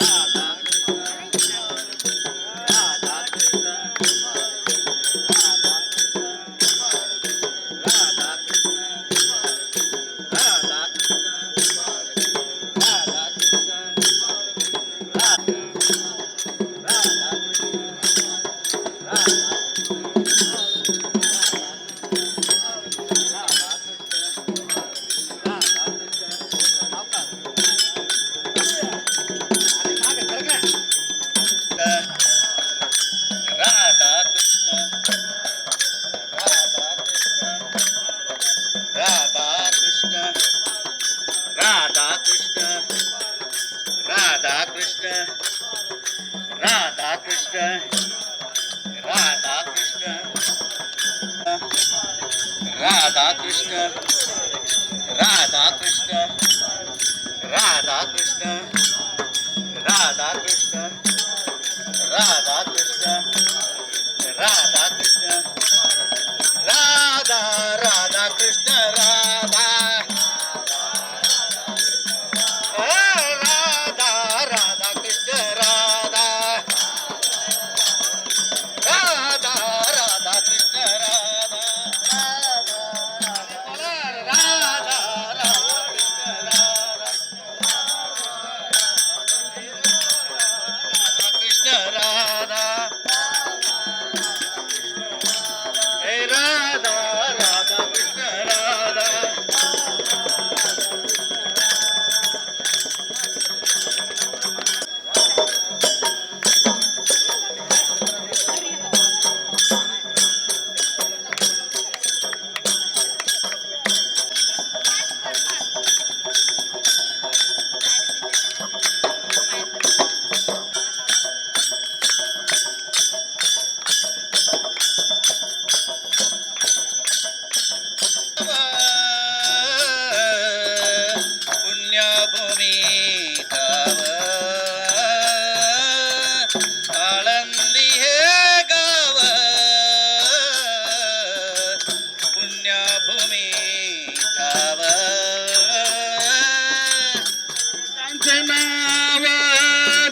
Ah. Krishna Radha Krishna.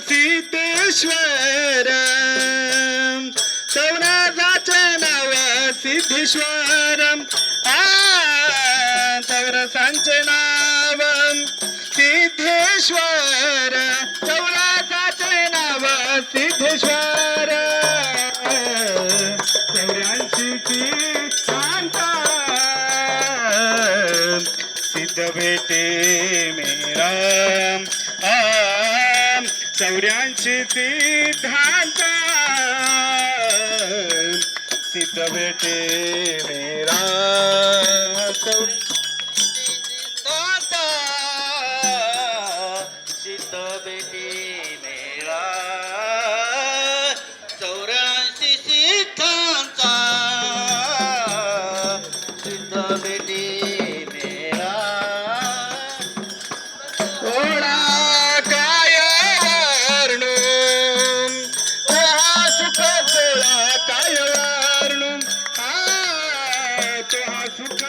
Siddheshwar. सौराजाचे नाव सिद्धेश्वर. आ सौराजांचे नाव सिद्धेश्वर. सौराजाचे नाव सिद्धेश्वर. सौरांची सांगता सिद्ध भेटे मेरा. चौऱ्याऐंशी सिद्धांता सिद्ध भेटे मेरा सिद्ध भेटे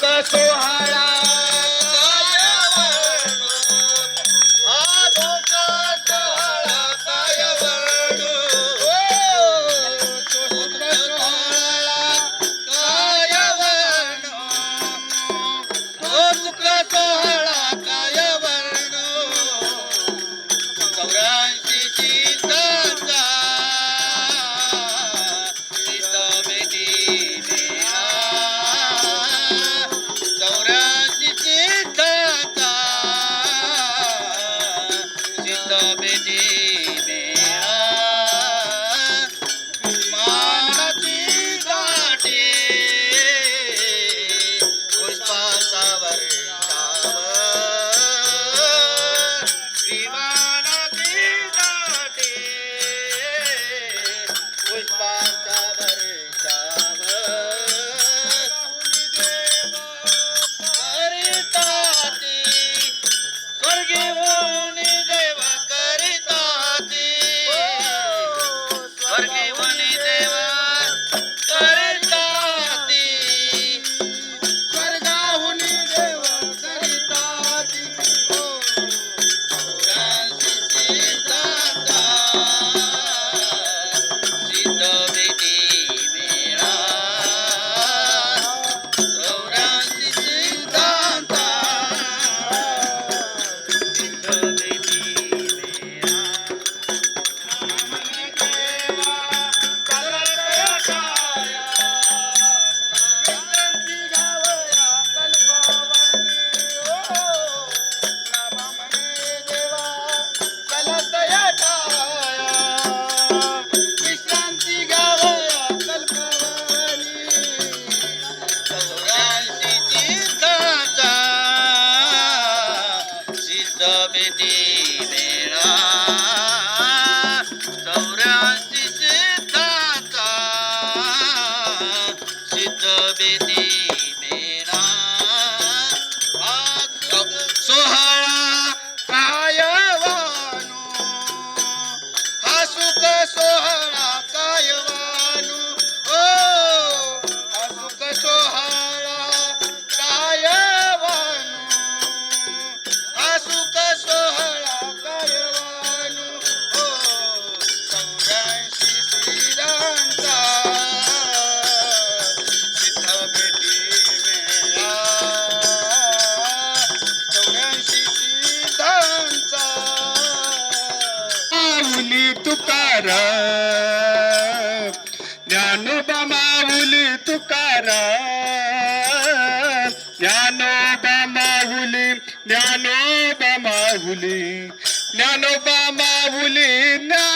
सोहळा. রে तुकाराम. ज्ञानोबा माऊली तुकाराम. ज्ञानोबा माऊली ज्ञानोबा माऊली. ज्ञानोबा माऊली ज्ञान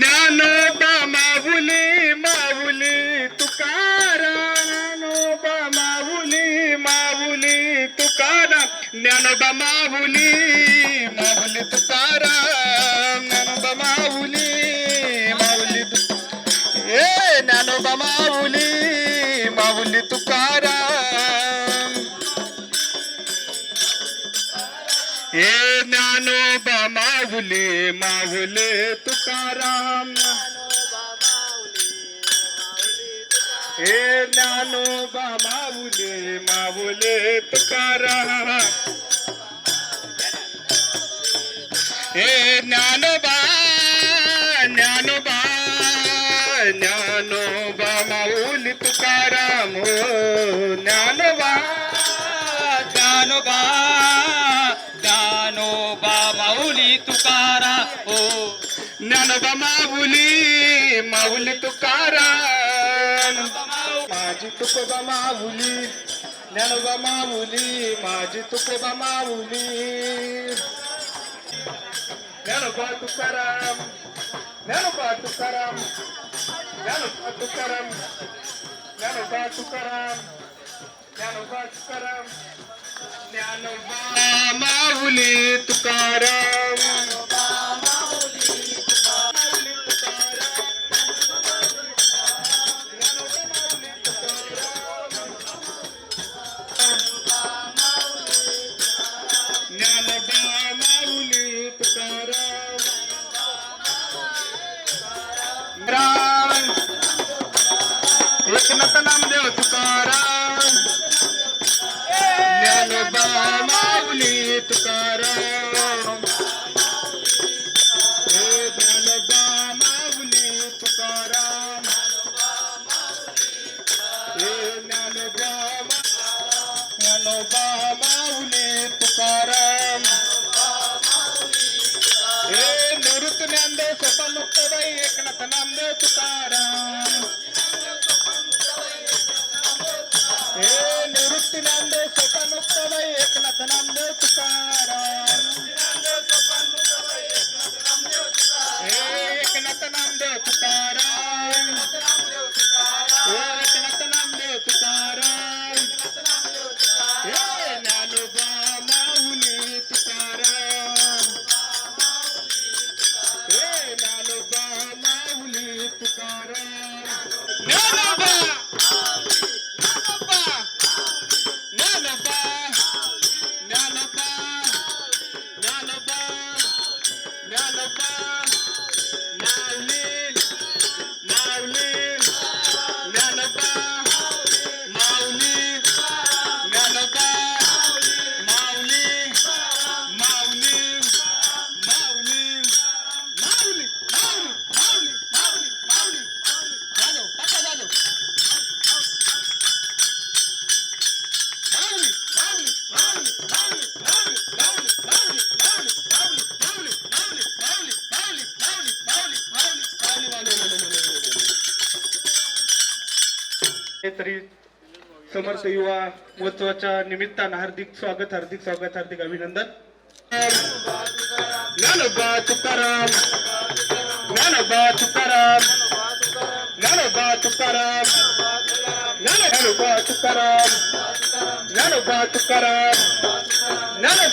ज्ञानोबा माऊली माऊली तुकारानोबा माऊली माऊली तुकाराम ज्ञानोबा माऊली माऊली तुकाराम ज्ञानोबा माऊली माऊली ए ज्ञानोबा माऊली माऊली तुकाराम ए ज्ञानोबा माऊली माऊले तुकाराम. हे ज्ञानोबा माऊले माऊले तुकाराम. हे ज्ञानोबा ज्ञानोबा ज्ञानोबा माऊली माऊली तुकाराम. माझी तुकोबा माऊली ज्ञानोबा माऊली माझी तुकोबा माऊली. ज्ञानोबा तुकाराम ज्ञानोबा तुकाराम ज्ञानोबा तुकाराम ज्ञानोबा तुकाराम ज्ञानोबा तुकाराम ज्ञानोबा माऊली तुकाराम. कृष्ण नाम देव तुकारा ज्ञानोबा माऊली तुकारा ज्ञानोबा माऊली तुकारा ज्ञानोबा ज्ञानोबा माऊली तुकारा नृत्य नाम देव सपा मुक्त भाई एक नाम देव तुकारा నంद सोपन मुक्त वै एकनाथ नामदेव तुकाराम एकनाथ नामदेव तुकाराम तरी समर्थ युवा महोत्सवाच्या निमित्तानं हार्दिक स्वागत हार्दिक स्वागत हार्दिक अभिनंदन. ज्ञानोबा तुकाराम ज्ञानोबा तुकाराम ज्ञानोबा तुकाराम ज्ञानोबा तुकाराम ज्ञानोबा तुकाराम ज्ञानोबा